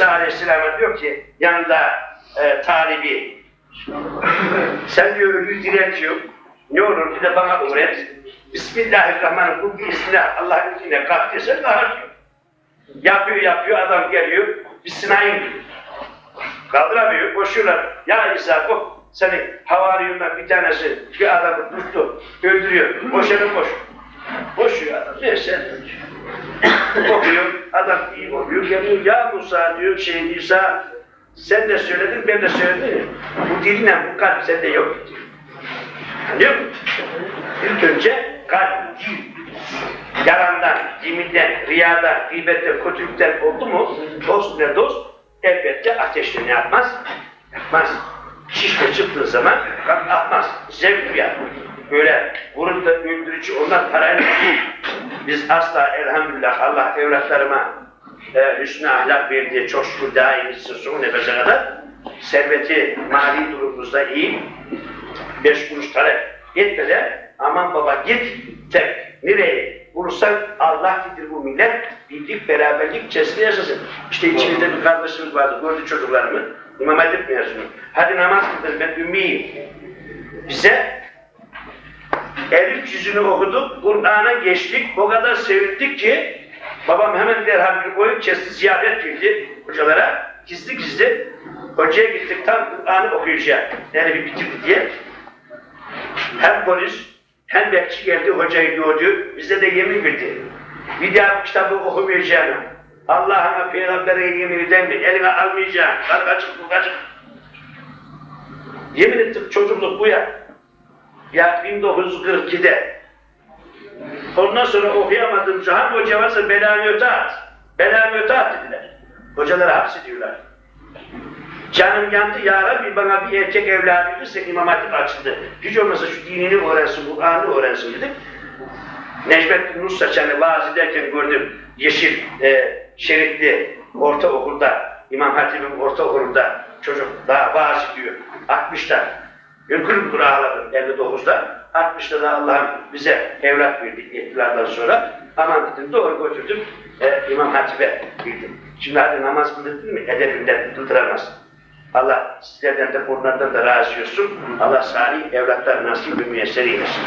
Aleyhisselam'a diyor ki yanında e, talibi sen diyor ölüyü diriltiyor. Ne olur bir de bana öğret. Bismillahirrahmanirrahim. Bismillah. Allah'ın izniyle kalk dese kalkıyor. Yapıyor yapıyor adam geliyor. Bismillahirrahmanirrahim diyor. Kaldıramıyor. Koşuyorlar. Ya İsa o senin havariyondan bir tanesi bir adamı tuttu. Öldürüyor. Boşanın koş. Koşuyor adam. Neyse. Okuyor. Adam iyi oluyor. Geliyor. Ya Musa diyor şey İsa sen de söyledin ben de söyledim. Bu dilinle bu kalp sende yok diyor. Anlıyor musun? İlk önce kalp, dil, yalandan, yeminden, riyadan, gıybetten, kötülükten oldu mu dost ne dost elbette ateşle ne yapmaz? Yapmaz. Şişle çıktığı zaman kalp atmaz. Zevk duyar. Böyle vurup da öldürücü onlar parayla biz asla elhamdülillah Allah evlatlarıma e, hüsnü ahlak verdiği çok şükür daim son nefese kadar serveti mali durumumuzda iyi beş kuruş talep etmeden aman baba git tek nereye bulursan Allah gidir bu millet birlik beraberlik içerisinde yaşasın. İşte içimizde bir kardeşimiz vardı gördü çocuklarımı İmam Hatip mezunu. Hadi namaz kıldır ben ümmiyim. Bize Elif yüzünü okuduk, Kur'an'a geçtik, o kadar sevindik ki babam hemen derhal bir koyup kesti, ziyaret girdi hocalara, gizli gizli. Hocaya gittik, tam Kur'an'ı okuyacak, Elif'i bitirdi diye. Hem polis, hem bekçi geldi, hocayı gördü, bize de yemin verdi. Bir daha bu kitabı okumayacağım. Allah'ına, peygambere yemin eden mi? Eline almayacağım. Kalk açık, bu açık. Yemin ettik çocukluk bu ya. Ya 1942'de. Ondan sonra okuyamadım. Cihan Hoca varsa belanı öte at. Belanı öte at dediler. Hocaları hapsediyorlar. Canım yandı ya Rabbi bana bir erkek evladı verirse İmam Hatip açıldı. Hiç olmasa şu dinini öğrensin, Kur'an'ı öğrensin dedim. Necmettin Nur Saçan'ı vaaz ederken gördüm. Yeşil, e, şeritli ortaokulda, İmam Hatip'in ortaokulunda çocuk daha vaaz ediyor. 60'ta. Hükür hükür ağladım 59'da. 60'da da Allah'ım bize evlat verdi ihtilaldan sonra. Aman dedim doğru götürdüm. E, İmam Hatip'e bildim. Şimdi hadi namaz kıldırdın mı edebinden kıldıramaz. Allah sizlerden de onlardan da razı olsun. Allah salih evlatlar nasip ve müyesser eylesin.